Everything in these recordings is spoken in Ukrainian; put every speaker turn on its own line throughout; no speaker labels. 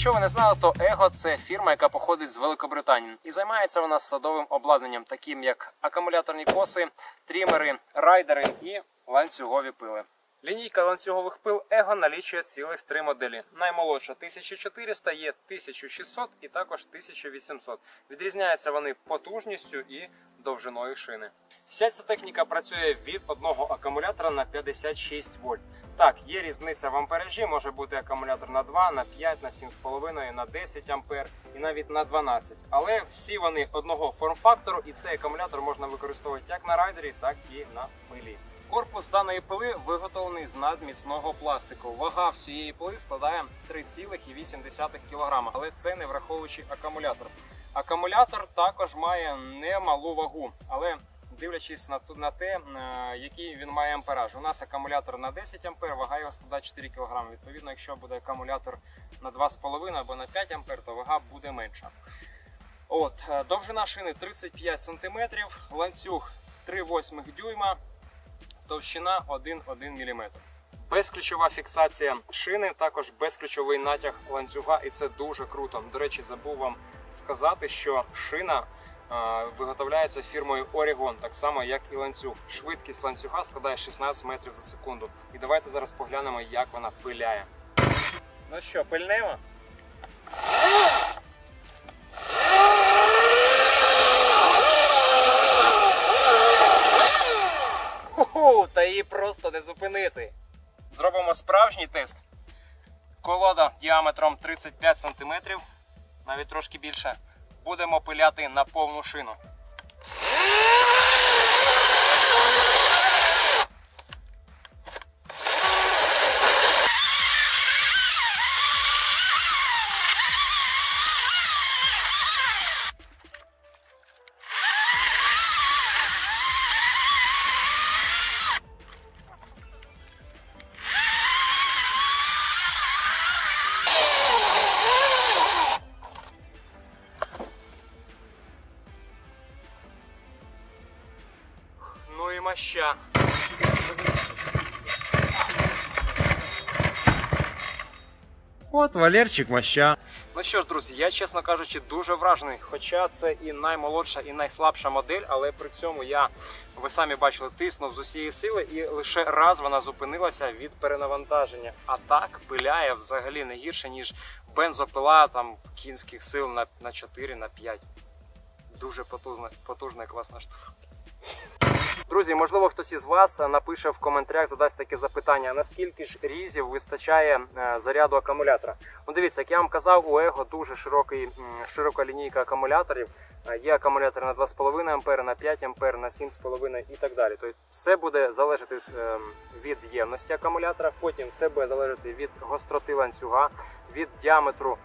Якщо ви не знали, то Его це фірма, яка походить з Великобританії, і займається вона садовим обладнанням, таким як акумуляторні коси, трімери, райдери і ланцюгові пили. Лінійка ланцюгових пил Его налічує цілих три моделі. Наймолодша 1400, є 1600 і також 1800. Відрізняються вони потужністю і довжиною шини. Вся ця техніка працює від одного акумулятора на 56 вольт. Так, є різниця в амперажі, може бути акумулятор на 2, на 5, на 7,5, на 10 ампер і навіть на 12. Але всі вони одного форм-фактору, і цей акумулятор можна використовувати як на райдері, так і на пилі. Корпус даної пили виготовлений з надміцного пластику. Вага всієї пили складає 3,8 кг, але це не враховуючи акумулятор. Акумулятор також має немалу вагу, але дивлячись на на те, е, який він має ампераж. У нас акумулятор на 10 ампер, вага його складає 4 кг. Відповідно, якщо буде акумулятор на 2,5 або на 5 ампер, то вага буде менша. От, е, довжина шини 35 см, ланцюг 3,8 дюйма, товщина 1,1 мм. Безключова фіксація шини, також безключовий натяг ланцюга, і це дуже круто. До речі, забув вам сказати, що шина е, виготовляється фірмою Oregon, так само як і ланцюг. Швидкість ланцюга складає 16 метрів за секунду. І давайте зараз поглянемо, як вона пиляє. Ну що, пильнемо? Просто не зупинити. Зробимо справжній тест. Колода діаметром 35 см, навіть трошки більше. Будемо пиляти на повну шину. І моща. От Валерчик моща. Ну що ж, друзі, я чесно кажучи, дуже вражений. Хоча це і наймолодша, і найслабша модель, але при цьому я, ви самі бачили, тиснув з усієї сили, і лише раз вона зупинилася від перенавантаження. А так пиляє взагалі не гірше, ніж бензопила там кінських сил на, на 4, на 5. Дуже потужна, потужна і класна штука. Друзі, можливо, хтось із вас напише в коментарях, задасть таке запитання: наскільки ж різів вистачає е, заряду акумулятора? Ну, дивіться, як я вам казав, у Его дуже широкий, широка лінійка акумуляторів. Е, Є акумулятори на 2,5 ампер, на 5 ампер, на 7,5 і так далі. Тобто все буде залежати е, від ємності акумулятора, потім все буде залежати від гостроти ланцюга, від діаметру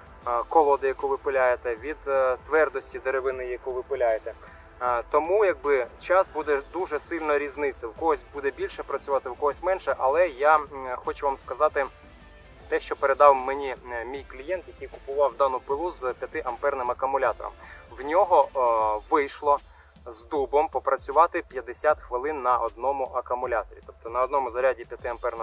колоди, яку ви пиляєте, від твердості деревини, яку ви пиляєте. Тому якби час буде дуже сильно різниця. У когось буде більше працювати, у когось менше. Але я хочу вам сказати те, що передав мені е, мій клієнт, який купував дану пилу з 5 амперним акумулятором. В нього е, вийшло з дубом попрацювати 50 хвилин на одному акумуляторі. Тобто на одному заряді 5 амперного